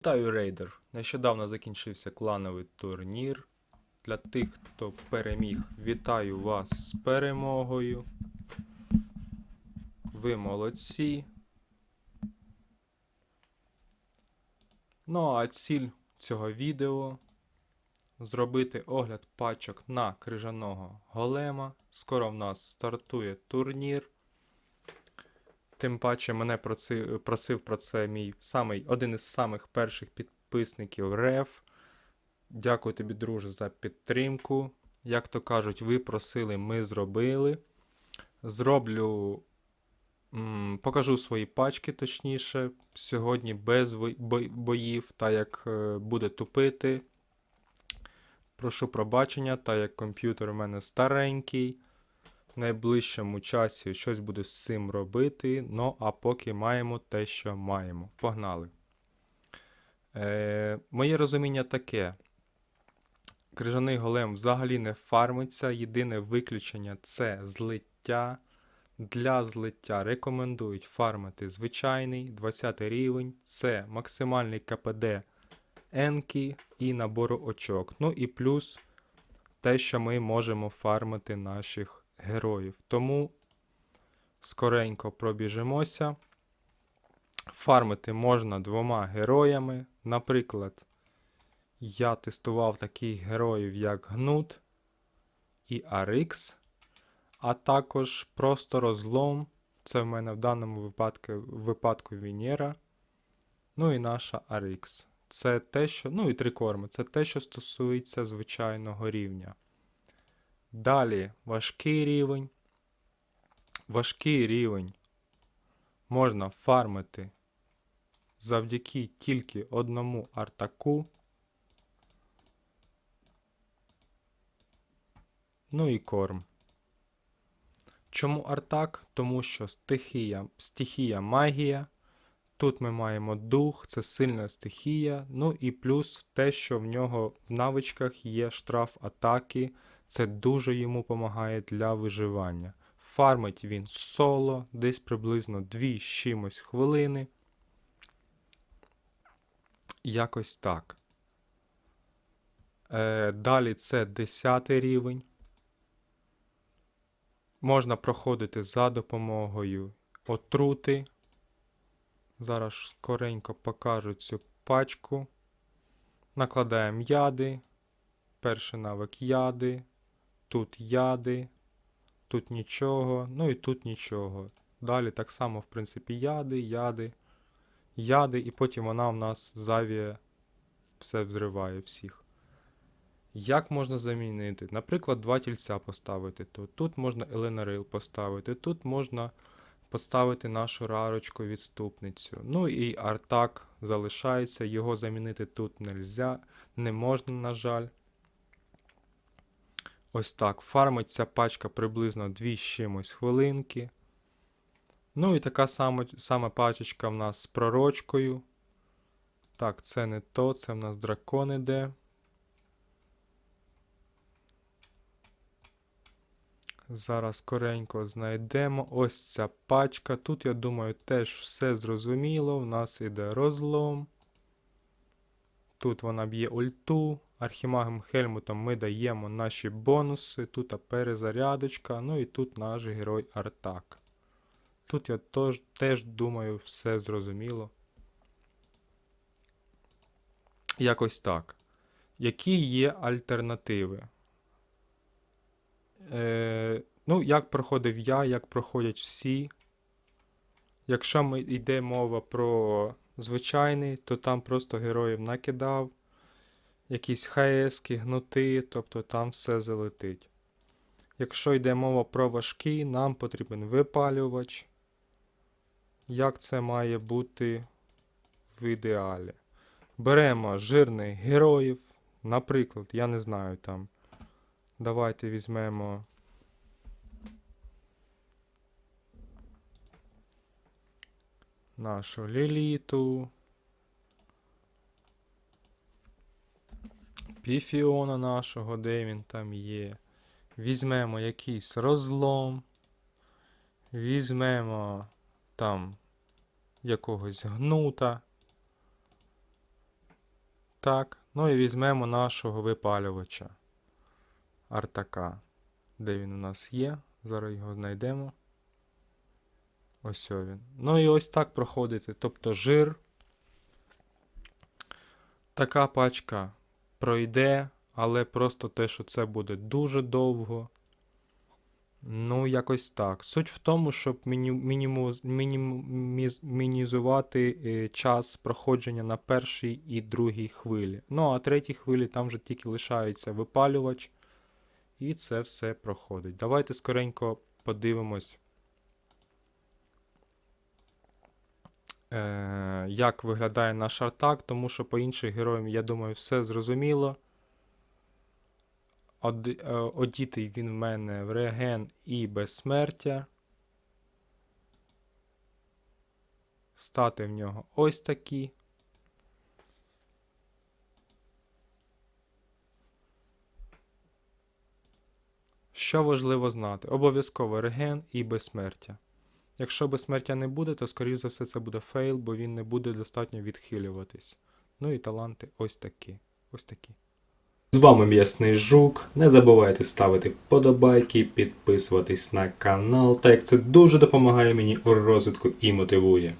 Вітаю рейдер! Нещодавно закінчився клановий турнір. Для тих, хто переміг, вітаю вас з перемогою. Ви молодці. Ну а ціль цього відео зробити огляд пачок на крижаного голема. Скоро в нас стартує турнір. Тим паче мене проси- просив про це мій самий, один із самих перших підписників Рев. Дякую тобі, друже, за підтримку. Як то кажуть, ви просили, ми зробили. Зроблю. м, покажу свої пачки, точніше. Сьогодні без боїв, та як е, буде тупити. Прошу пробачення, та як комп'ютер у мене старенький в найближчому часі щось буду з цим робити. Ну, а поки маємо те, що маємо. Погнали. Е, моє розуміння таке. Крижаний голем взагалі не фармиться. Єдине виключення це злиття. Для злиття рекомендують фармити звичайний 20 рівень. Це максимальний КПД енки і набору очок. Ну і плюс те, що ми можемо фармити наших героїв. Тому скоренько пробіжимося. Фармити можна двома героями. Наприклад, я тестував таких героїв, як Гнут і Арикс, а також просто розлом. Це в мене в даному випадку, випадку Венера. Ну і наша Арикс. Це те, що. Ну і три корми. Це те, що стосується звичайного рівня. Далі важкий рівень. Важкий рівень можна фармити завдяки тільки одному артаку. Ну і корм. Чому артак? Тому що стихія, стихія магія. Тут ми маємо дух, це сильна стихія. Ну і плюс те, що в нього в навичках є штраф атаки. Це дуже йому допомагає для виживання. Фармить він соло, десь приблизно 2 з чимось хвилини. Якось так. Е, далі це 10 рівень. Можна проходити за допомогою отрути. Зараз скоренько покажу цю пачку. Накладаємо яди. Перший навик яди. Тут яди. Тут нічого. Ну і тут нічого. Далі так само, в принципі, яди, яди, яди, і потім вона в нас завіє, все взриває всіх. Як можна замінити? Наприклад, два тільця поставити тут. Тут можна Еленарил поставити, тут можна поставити нашу рарочку відступницю. Ну і Артак залишається, його замінити тут нельзя, не можна, на жаль. Ось так. Фармить ця пачка приблизно 2 з чимось хвилинки. Ну і така сама, сама пачечка в нас з пророчкою. Так, це не то, це в нас дракон іде. Зараз скоренько знайдемо. Ось ця пачка. Тут, я думаю, теж все зрозуміло. У нас іде розлом. Тут вона б'є ульту. Архімагом Хельмутом ми даємо наші бонуси. Тут перезарядочка. Ну і тут наш герой Артак. Тут я тож, теж думаю, все зрозуміло. Якось так. Які є альтернативи? Е, ну, як проходив я, як проходять всі. Якщо ми йде мова про звичайний, то там просто героїв накидав, якісь хаески, гнути, тобто там все залетить. Якщо йде мова про важкий, нам потрібен випалювач. Як це має бути в ідеалі? Беремо жирних героїв. Наприклад, я не знаю там. Давайте візьмемо. Нашу Ліліту. Піфіона нашого, де він там є. Візьмемо якийсь розлом. Візьмемо там якогось гнута. Так. Ну і візьмемо нашого випалювача. Артака. Де він у нас є? Зараз його знайдемо. Ось він. Ну і ось так проходити. Тобто жир. Така пачка пройде, але просто те, що це буде дуже довго. Ну, якось так. Суть в тому, щоб міні, мініму, мініміз, е, час проходження на першій і другій хвилі. Ну, а третій хвилі там вже тільки лишається випалювач, і це все проходить. Давайте скоренько подивимось, е, як виглядає наш артак, тому що по інших героям, я думаю, все зрозуміло. Оди- е, Одітий він в мене в реген і безсмертя. Стати в нього ось такі. Що важливо знати? Обов'язково реген і безсмертя. Якщо безсмертя не буде, то скоріш за все це буде фейл, бо він не буде достатньо відхилюватись. Ну і таланти ось такі. Ось такі. З вами М'ясний Жук. Не забувайте ставити вподобайки, підписуватись на канал, так як це дуже допомагає мені у розвитку і мотивує.